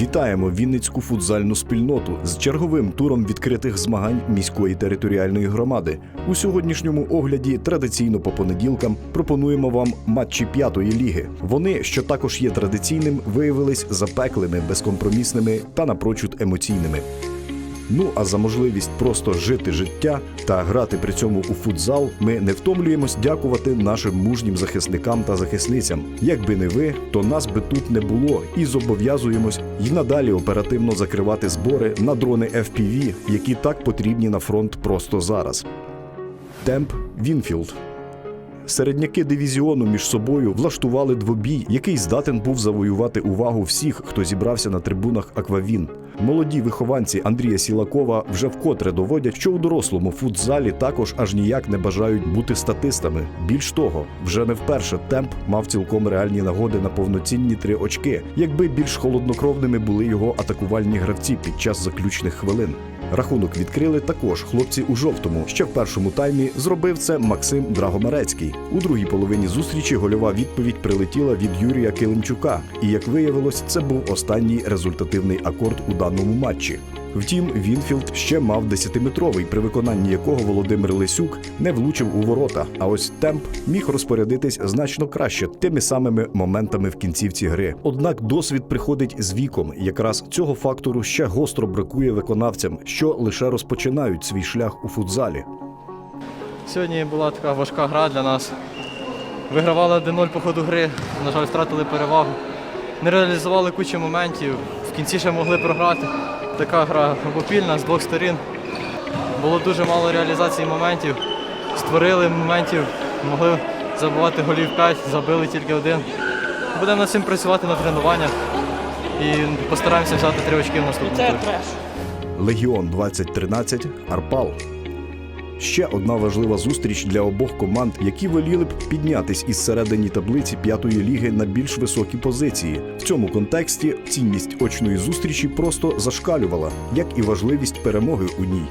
Вітаємо Вінницьку футзальну спільноту з черговим туром відкритих змагань міської територіальної громади. У сьогоднішньому огляді традиційно по понеділкам пропонуємо вам матчі п'ятої ліги. Вони, що також є традиційним, виявились запеклими, безкомпромісними та напрочуд емоційними. Ну а за можливість просто жити життя та грати при цьому у футзал, ми не втомлюємось дякувати нашим мужнім захисникам та захисницям. Якби не ви, то нас би тут не було, і зобов'язуємось й надалі оперативно закривати збори на дрони FPV, які так потрібні на фронт просто зараз. Темп Вінфілд. Середняки дивізіону між собою влаштували двобій, який здатен був завоювати увагу всіх, хто зібрався на трибунах Аквавін. Молоді вихованці Андрія Сілакова вже вкотре доводять, що у дорослому футзалі також аж ніяк не бажають бути статистами. Більш того, вже не вперше темп мав цілком реальні нагоди на повноцінні три очки, якби більш холоднокровними були його атакувальні гравці під час заключних хвилин. Рахунок відкрили також хлопці у жовтому. Ще в першому таймі зробив це Максим Драгомарецький. У другій половині зустрічі гольова відповідь прилетіла від Юрія Килимчука. І як виявилось, це був останній результативний акорд у даному матчі. Втім, Вінфілд ще мав 10-метровий, при виконанні якого Володимир Лисюк не влучив у ворота. А ось темп міг розпорядитись значно краще тими самими моментами в кінцівці гри. Однак досвід приходить з віком. Якраз цього фактору ще гостро бракує виконавцям, що лише розпочинають свій шлях у футзалі. Сьогодні була така важка гра для нас. Вигравали 1-0 по ходу гри, на жаль, втратили перевагу. Не реалізували кучу моментів, в кінці ще могли програти. Така гра обопільна з двох сторін. Було дуже мало реалізації моментів. Створили моментів, могли забивати голів 5, забили тільки один. Будемо над цим працювати на тренуваннях і постараємося взяти три очки в наступному. Легіон 2013 Арпал. Ще одна важлива зустріч для обох команд, які воліли б піднятись із середині таблиці п'ятої ліги на більш високі позиції. В цьому контексті цінність очної зустрічі просто зашкалювала, як і важливість перемоги у ній.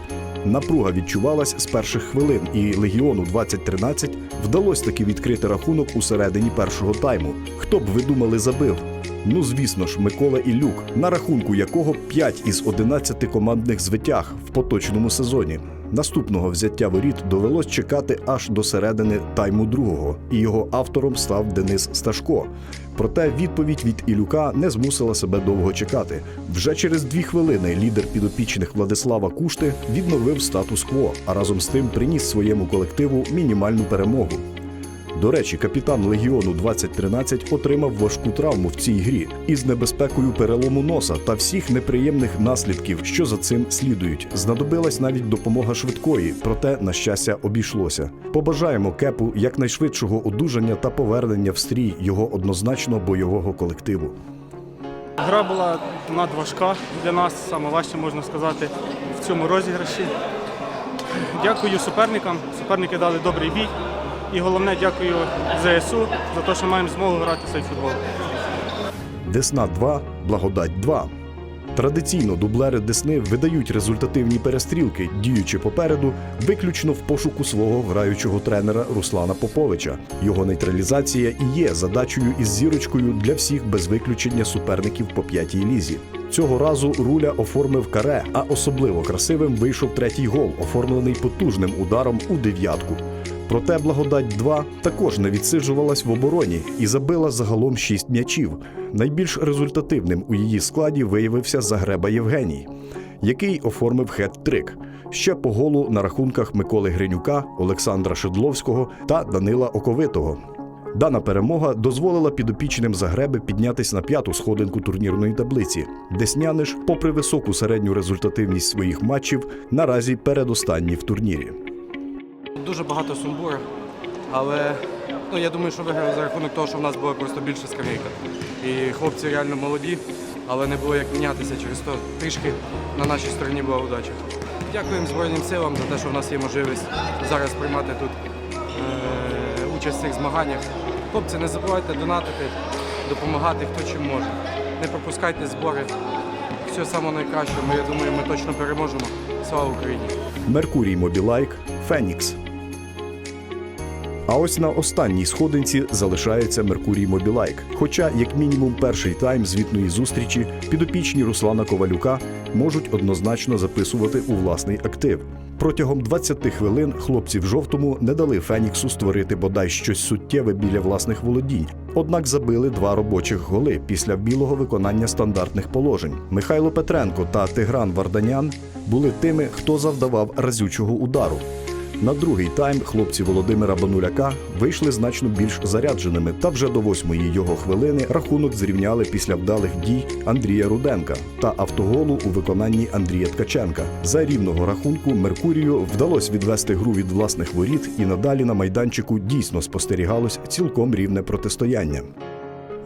Напруга відчувалась з перших хвилин, і легіону 2013 вдалося таки відкрити рахунок у середині першого тайму. Хто б ви думали забив? Ну, звісно ж, Микола Ілюк, на рахунку якого 5 із 11 командних звитяг в поточному сезоні. Наступного взяття воріт довелось чекати аж до середини тайму другого, і його автором став Денис Сташко. Проте відповідь від Ілюка не змусила себе довго чекати. Вже через дві хвилини лідер підопічних Владислава Кушти відновив статус-кво, а разом з тим приніс своєму колективу мінімальну перемогу. До речі, капітан Легіону 2013 отримав важку травму в цій грі із небезпекою перелому носа та всіх неприємних наслідків, що за цим слідують. Знадобилась навіть допомога швидкої, проте на щастя обійшлося. Побажаємо кепу якнайшвидшого одужання та повернення в стрій його однозначно бойового колективу. Гра була надважка для нас, саме важче можна сказати в цьому розіграші. Дякую суперникам. Суперники дали добрий бій. І головне, дякую ЗСУ за те, що маємо змогу грати цей футбол. Десна 2, Благодать 2. Традиційно дублери Десни видають результативні перестрілки, діючи попереду, виключно в пошуку свого граючого тренера Руслана Поповича. Його нейтралізація і є задачею із зірочкою для всіх без виключення суперників по п'ятій лізі. Цього разу руля оформив каре, а особливо красивим вийшов третій гол, оформлений потужним ударом у дев'ятку. Проте благодать 2 також не відсиджувалась в обороні і забила загалом шість м'ячів. Найбільш результативним у її складі виявився Загреба Євгеній, який оформив хет-трик. Ще по голу на рахунках Миколи Гринюка, Олександра Шедловського та Данила Оковитого. Дана перемога дозволила підопічним Загреби піднятись на п'яту сходинку турнірної таблиці. Десняни ж, попри високу середню результативність своїх матчів, наразі передостанні в турнірі. Дуже багато сумбуру, але ну, я думаю, що виграли за рахунок того, що в нас була просто більша скамейка. І хлопці реально молоді, але не було як мінятися через то. Трішки на нашій стороні була удача. Дякуємо Збройним силам за те, що в нас є можливість зараз приймати тут е- участь в цих змаганнях. Хлопці, не забувайте донатити, допомагати хто чим може. Не пропускайте збори. Все саме найкраще. Ми, я думаю, ми точно переможемо. Слава Україні! Меркурій Мобілайк Фенікс. А ось на останній сходинці залишається Меркурій Мобілайк. Хоча, як мінімум, перший тайм звітної зустрічі підопічні Руслана Ковалюка можуть однозначно записувати у власний актив. Протягом 20 хвилин хлопці в жовтому не дали Феніксу створити бодай щось суттєве біля власних володінь. Однак забили два робочих голи після вмілого виконання стандартних положень. Михайло Петренко та Тигран Варданян були тими, хто завдавав разючого удару. На другий тайм хлопці Володимира Бануляка вийшли значно більш зарядженими, та вже до восьмої його хвилини рахунок зрівняли після вдалих дій Андрія Руденка та автоголу у виконанні Андрія Ткаченка. За рівного рахунку Меркурію вдалося відвести гру від власних воріт, і надалі на майданчику дійсно спостерігалось цілком рівне протистояння.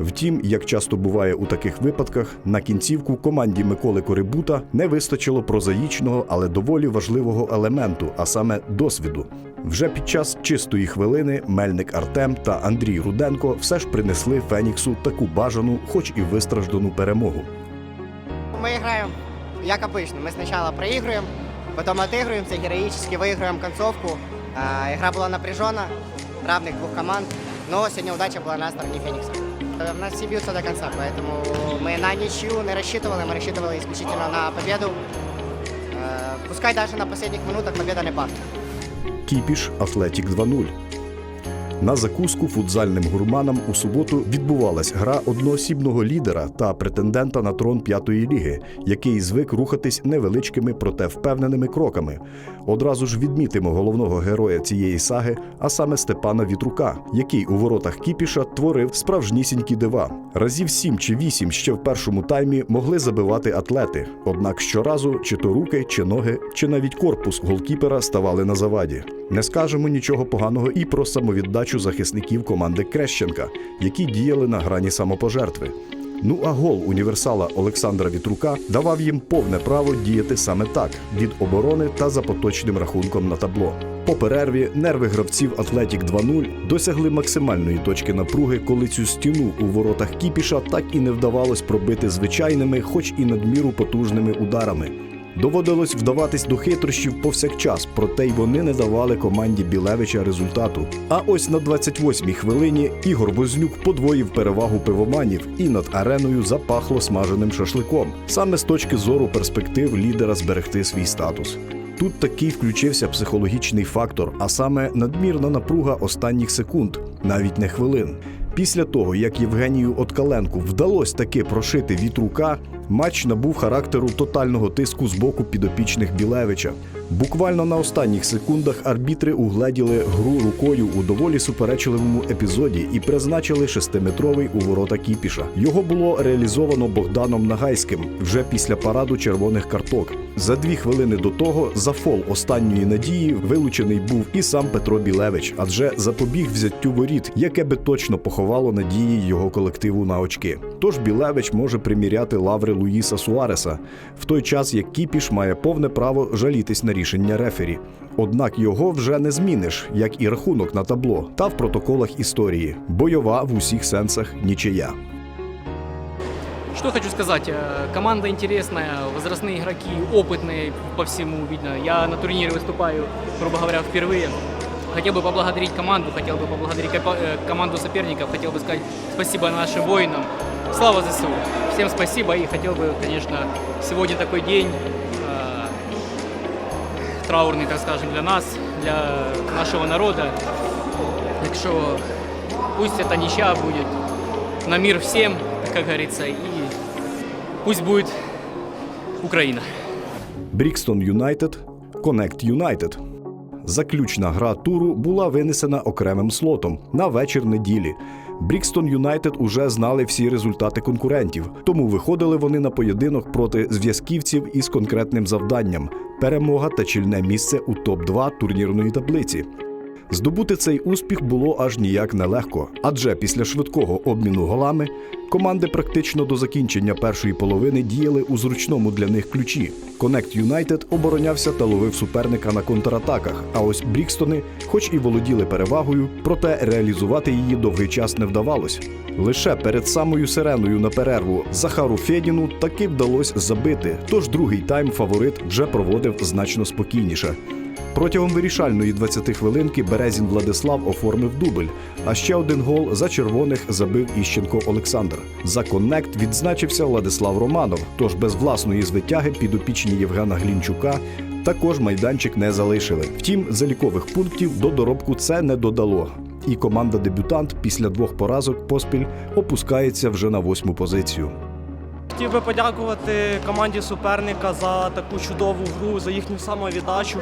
Втім, як часто буває у таких випадках, на кінцівку команді Миколи Корибута не вистачило прозаїчного, але доволі важливого елементу, а саме досвіду. Вже під час чистої хвилини Мельник Артем та Андрій Руденко все ж принесли Феніксу таку бажану, хоч і вистраждану перемогу. Мы играем, как обычно. Мы сначала проигрываем, потом отыгрываемся, героически выигрываем концовку. А, игра была напряжена, равных двух команд, но сегодня удача была на стороне Феникса. Э, У нас все бьются до конца, поэтому мы на ничью не рассчитывали, мы рассчитывали исключительно на победу. Э, Пускай даже на последних минутах победа не пахнет. Кіпіш Атлетік 2-0. на закуску футзальним гурманам у суботу відбувалась гра одноосібного лідера та претендента на трон п'ятої ліги, який звик рухатись невеличкими, проте впевненими кроками. Одразу ж відмітимо головного героя цієї саги, а саме Степана Вітрука, який у воротах Кіпіша творив справжнісінькі дива. Разів сім чи вісім ще в першому таймі могли забивати атлети. Однак щоразу чи то руки, чи ноги, чи навіть корпус голкіпера ставали на заваді. Не скажемо нічого поганого і про самовіддачу захисників команди Крещенка, які діяли на грані самопожертви. Ну а гол універсала Олександра Вітрука давав їм повне право діяти саме так від оборони та за поточним рахунком на табло. По перерві нерви гравців Атлетік 2-0 досягли максимальної точки напруги, коли цю стіну у воротах Кіпіша так і не вдавалось пробити звичайними, хоч і надміру потужними ударами. Доводилось вдаватись до хитрощів повсякчас, проте й вони не давали команді Білевича результату. А ось на 28-й хвилині Ігор Вознюк подвоїв перевагу пивоманів і над ареною запахло смаженим шашликом, саме з точки зору перспектив лідера зберегти свій статус. Тут такий включився психологічний фактор, а саме надмірна напруга останніх секунд, навіть не хвилин. Після того, як Євгенію Откаленку вдалося таки прошити вітрука, матч набув характеру тотального тиску з боку підопічних Білевича. Буквально на останніх секундах арбітри угледіли гру рукою у доволі суперечливому епізоді і призначили шестиметровий у ворота Кіпіша. Його було реалізовано Богданом Нагайським вже після параду червоних карток. За дві хвилини до того за фол останньої надії вилучений був і сам Петро Білевич, адже запобіг взяттю воріт, яке би точно поховало надії його колективу на очки. Тож Білевич може приміряти лаври Луїса Суареса, в той час як Кіпіш має повне право жалітись на рішення рефері. Однак його вже не зміниш, як і рахунок на табло та в протоколах історії. Бойова в усіх сенсах нічия. Что хочу сказать, э, команда интересная, возрастные игроки, опытные по всему видно. Я на турнире выступаю, грубо говоря, впервые. Хотел бы поблагодарить команду, хотел бы поблагодарить копа- э, команду соперников, хотел бы сказать спасибо нашим воинам. Слава ЗСУ! Всем спасибо и хотел бы, конечно, сегодня такой день э, траурный, так скажем, для нас, для нашего народа. Так что пусть это ничья будет на мир всем, как говорится, и пусть будет Украина. Брікстон Юнайтед, Конект Юнайтед. Заключна гра туру була винесена окремим слотом на вечір неділі. Брікстон Юнайтед уже знали всі результати конкурентів, тому виходили вони на поєдинок проти зв'язківців із конкретним завданням перемога та чільне місце у топ-2 турнірної таблиці. Здобути цей успіх було аж ніяк нелегко, адже після швидкого обміну голами команди практично до закінчення першої половини діяли у зручному для них ключі. Конект Юнайтед оборонявся та ловив суперника на контратаках. А ось Брікстони, хоч і володіли перевагою, проте реалізувати її довгий час не вдавалось. Лише перед самою сиреною на перерву Захару Федіну таки вдалося забити. Тож другий тайм фаворит вже проводив значно спокійніше. Протягом вирішальної 20 хвилинки Березін Владислав оформив дубль. А ще один гол за червоних забив Іщенко Олександр. За коннект відзначився Владислав Романов. Тож без власної звитяги підопічні Євгена Глінчука також майданчик не залишили. Втім, залікових пунктів до доробку це не додало. І команда-дебютант після двох поразок поспіль опускається вже на восьму позицію. Хотів би подякувати команді суперника за таку чудову гру, за їхню самовіддачу.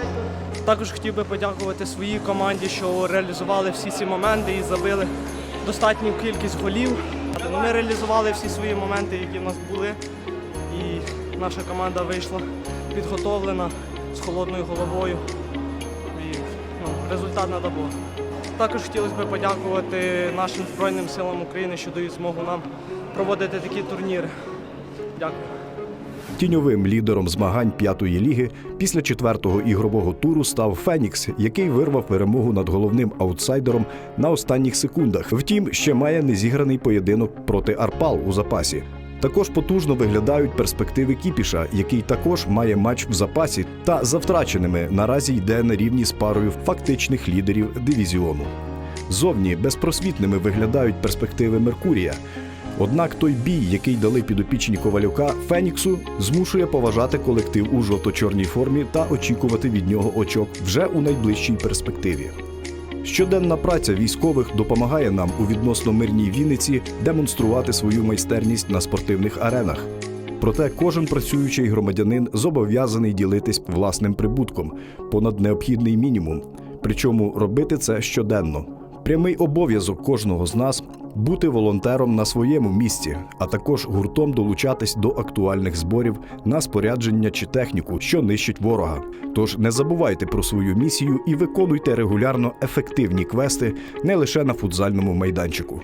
Також хотів би подякувати своїй команді, що реалізували всі ці моменти і забили достатню кількість голів. Ми реалізували всі свої моменти, які в нас були. І наша команда вийшла підготовлена з холодною головою. І ну, результат надо Богу. Також хотілося б подякувати нашим Збройним силам України, що дають змогу нам проводити такі турніри. Дякую. Тіньовим лідером змагань п'ятої ліги після четвертого ігрового туру став Фенікс, який вирвав перемогу над головним аутсайдером на останніх секундах. Втім, ще має незіграний поєдинок проти Арпал у запасі. Також потужно виглядають перспективи Кіпіша, який також має матч в запасі та за втраченими наразі йде на рівні з парою фактичних лідерів дивізіону. Зовні безпросвітними виглядають перспективи Меркурія. Однак той бій, який дали підопічні Ковалюка Феніксу, змушує поважати колектив у жовто-чорній формі та очікувати від нього очок вже у найближчій перспективі. Щоденна праця військових допомагає нам у відносно мирній Вінниці демонструвати свою майстерність на спортивних аренах. Проте кожен працюючий громадянин зобов'язаний ділитись власним прибутком понад необхідний мінімум, причому робити це щоденно. Прямий обов'язок кожного з нас бути волонтером на своєму місці, а також гуртом долучатись до актуальних зборів на спорядження чи техніку, що нищить ворога. Тож не забувайте про свою місію і виконуйте регулярно ефективні квести не лише на футзальному майданчику.